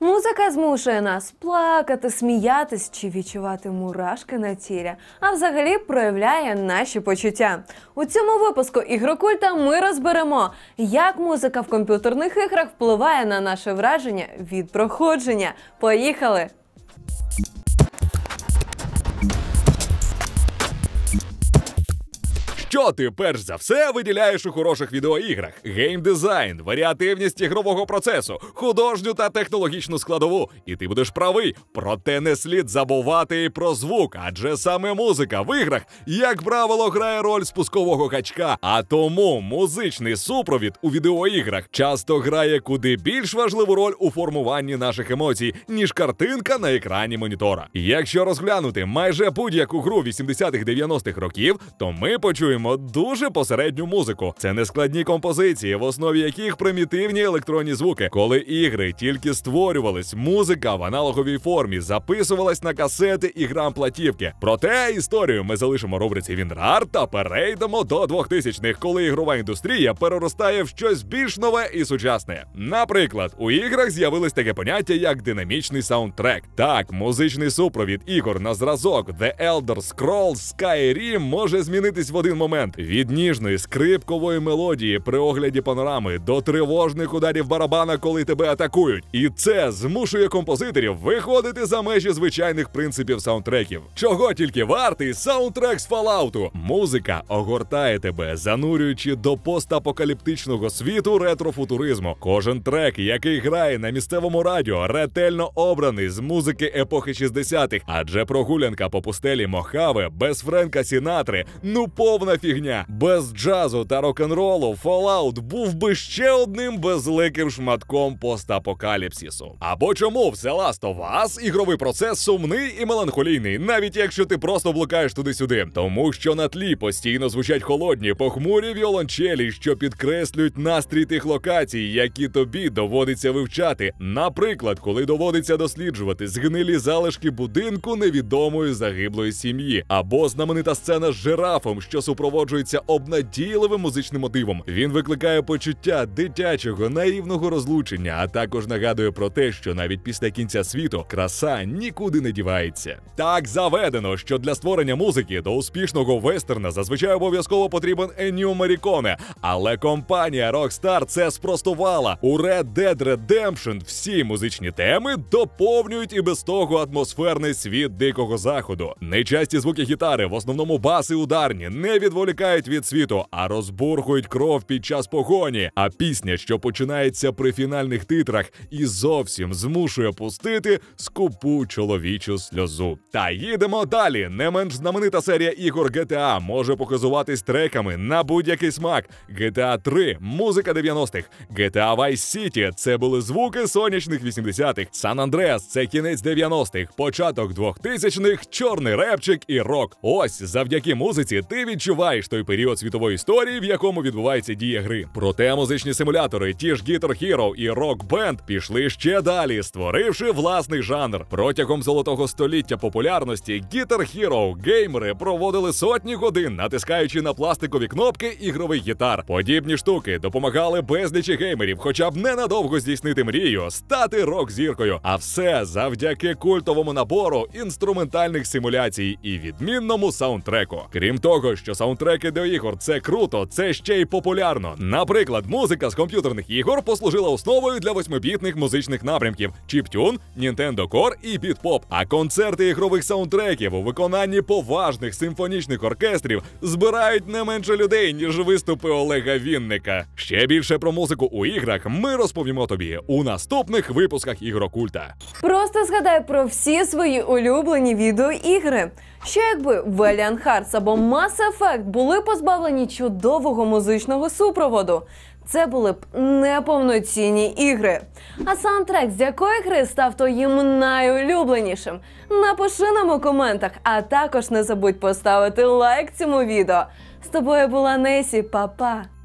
Музика змушує нас плакати, сміятись чи відчувати мурашки на тілі, а взагалі проявляє наші почуття. У цьому випуску ігрокульта ми розберемо, як музика в комп'ютерних іграх впливає на наше враження від проходження. Поїхали! Що ти перш за все виділяєш у хороших відеоіграх? Геймдизайн, варіативність ігрового процесу, художню та технологічну складову. І ти будеш правий. Проте не слід забувати і про звук, адже саме музика в іграх, як правило, грає роль спускового гачка. А тому музичний супровід у відеоіграх часто грає куди більш важливу роль у формуванні наших емоцій, ніж картинка на екрані монітора. Якщо розглянути майже будь-яку гру 80-х-90-х років, то ми почуємо дуже посередню музику. Це нескладні композиції, в основі яких примітивні електронні звуки. Коли ігри тільки створювались, музика в аналоговій формі записувалась на касети і грам-платівки. Проте історію ми залишимо рубриці Вінрар та перейдемо до 2000-х, коли ігрова індустрія переростає в щось більш нове і сучасне. Наприклад, у іграх з'явилось таке поняття як динамічний саундтрек. Так, музичний супровід ігор на зразок The Elder Scrolls Skyrim може змінитись в один момент від ніжної скрипкової мелодії при огляді панорами до тривожних ударів барабана, коли тебе атакують. І це змушує композиторів виходити за межі звичайних принципів саундтреків. Чого тільки вартий саундтрек з Fallout. Музика огортає тебе, занурюючи до постапокаліптичного світу ретрофутуризму. Кожен трек, який грає на місцевому радіо, ретельно обраний з музики епохи 60-х, адже прогулянка по пустелі Мохаве без Френка Сінатри ну повна фігня. Без джазу та рок-н-ролу Fallout був би ще одним безликим шматком постапокаліпсису. Або чому в The Last of Us ігровий процес сумний і меланхолійний, навіть якщо ти просто блукаєш туди-сюди, тому що на тлі постійно звучать холодні, похмурі віолончелі, що підкреслюють настрій тих локацій, які тобі доводиться вивчати. Наприклад, коли доводиться досліджувати згнилі залишки будинку невідомої загиблої сім'ї, або знаменита сцена з жирафом, що супроводжується обнадійливим музичним мотивом. Він викликає почуття дитячого наївного розлучення, а також нагадує про те, що навіть після кінця світу краса нікуди не дівається. Так заведено, що для створення музики до успішного вестерна зазвичай обов'язково потрібен Ennio Morricone, але компанія Rockstar це спростувала. У Red Dead Redemption всі музичні теми доповнюють і без того атмосферний світ дикого заходу. Нечасті звуки гітари, в основному баси ударні, не відволікають від світу, а розбурхують кров під час погоні. А пісня, що починається при фінальних титрах, і зовсім змушує пустити скупу чоловічу сльозу. Та їдемо далі. Не менш знаменита серія ігор GTA може показуватись треками на будь-який смак. GTA 3 – музика 90-х. GTA Vice City – це були звуки сонячних 80-х. San Andreas – це кінець 90-х, початок 2000-х, чорний репчик і рок. Ось завдяки музиці ти відчуваєш той період світової історії, в якому відбувається дія гри. Проте музичні симулятори, ті ж Guitar Hero і Rock Band пішли ще далі, створивши власний жанр. Протягом золотого століття популярності Guitar Hero геймери проводили сотні годин, натискаючи на пластикові кнопки ігрових гітар. Подібні штуки допомагали безлічі геймерів, хоча б ненадовго здійснити мрію, стати рок-зіркою. А все завдяки культовому набору інструментальних симуляцій і відмінному саундтреку. Крім того, що саундтреки до ігор це круто, це ще й популярно. Наприклад, музика з комп'ютерних ігор послужила основою для восьмибітних музичних напрямків: чіптюн, Nintendo Core і бітпоп. А концерти ігрових саундтреків у виконанні поважних симфонічних оркестрів збирають не менше людей, ніж виступи Олега Вінника. Ще більше про музику у іграх ми розповімо тобі у наступних випусках ігрокульта. Просто згадай про всі свої улюблені відеоігри. Що якби Valiant Hearts або Mass Effect були позбавлені чудового музичного супроводу? Це були б неповноцінні ігри. А саундтрек з якої гри став твоїм найулюбленішим? Напиши нам у коментах, а також не забудь поставити лайк цьому відео. З тобою була Несі, Па-па!